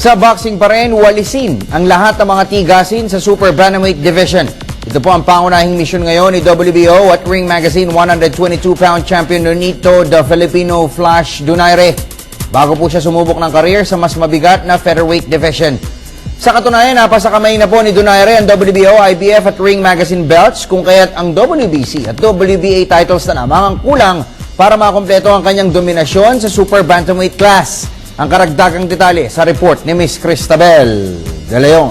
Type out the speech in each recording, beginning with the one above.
Sa boxing pa rin, walisin ang lahat ng mga tigasin sa Super Bantamweight Division. Ito po ang pangunahing misyon ngayon ni WBO at Ring Magazine 122-pound champion Nonito the Filipino Flash Donaire bago po siya sumubok ng career sa mas mabigat na featherweight division. Sa katunayan, napasa kamay na po ni Donaire ang WBO, IBF at Ring Magazine belts kung kaya't ang WBC at WBA titles na lamang ang kulang para makompleto ang kanyang dominasyon sa Super Bantamweight class. Ang karagdagang detalye sa report ni Miss Cristabel De Leon.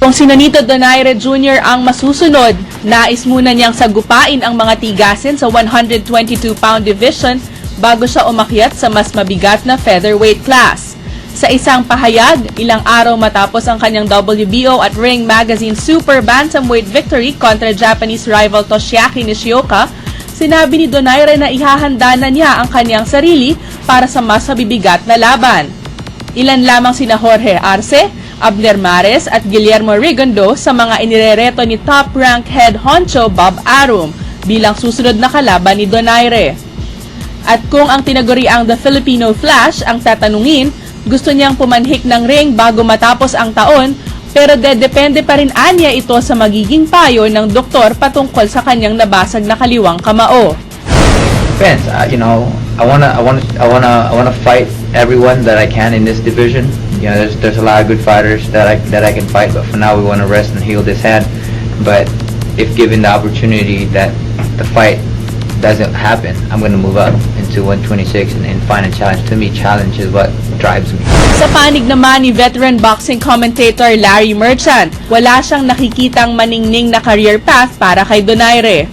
Kung si Nonito Donaire Jr. ang masusunod, nais muna niyang sagupain ang mga tigasin sa 122-pound division bago siya umakyat sa mas mabigat na featherweight class. Sa isang pahayag, ilang araw matapos ang kanyang WBO at Ring Magazine Super Bantamweight victory kontra Japanese rival Toshiaki Nishioka, sinabi ni Donaire na ihahanda na niya ang kanyang sarili para sa mas mabibigat na laban. Ilan lamang sina Jorge Arce, Abner Mares at Guillermo Rigondo sa mga inirereto ni top rank head honcho Bob Arum bilang susunod na kalaban ni Donaire. At kung ang tinaguriang The Filipino Flash ang tatanungin, gusto niyang pumanhik ng ring bago matapos ang taon pero dedepende pa rin anya ito sa magiging payo ng doktor patungkol sa kanyang nabasag na kaliwang kamao. Depends. Uh, you know, I wanna, I wanna, I wanna, I wanna fight everyone that I can in this division. You know, there's there's a lot of good fighters that I that I can fight, but for now we want to rest and heal this hand. But if given the opportunity that the fight doesn't happen, I'm gonna move up into 126 and, and find a challenge. To me, challenge is what drives me. Sa panig naman ni veteran boxing commentator Larry Merchant, wala siyang nakikitang maningning na career path para kay Donaire.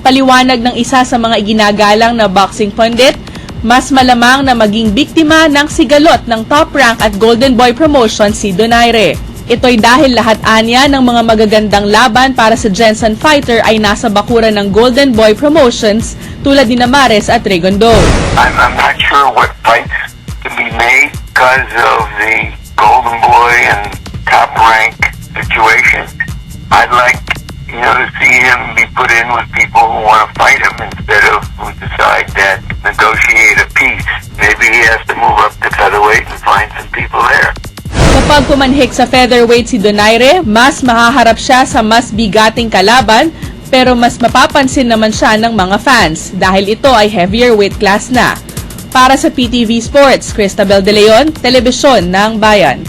Paliwanag ng isa sa mga iginagalang na boxing pundit, mas malamang na maging biktima ng sigalot ng top rank at Golden Boy promotion si Donaire. Ito'y dahil lahat anya ng mga magagandang laban para sa Jensen Fighter ay nasa bakuran ng Golden Boy Promotions tulad ni Namares at Regondo. I'm, I'm not sure what fights be made because of the Golden Boy and top rank situation. I'd like, you know, to see him be put in with people who want to fight him instead of who decide that negotiate a peace. Maybe he has to move up to featherweight and find some people there. Kapag pumanhik sa featherweight si Donaire, mas mahaharap siya sa mas bigating kalaban pero mas mapapansin naman siya ng mga fans dahil ito ay heavier weight class na. Para sa PTV Sports, Cristabel De Leon, Telebisyon ng Bayan.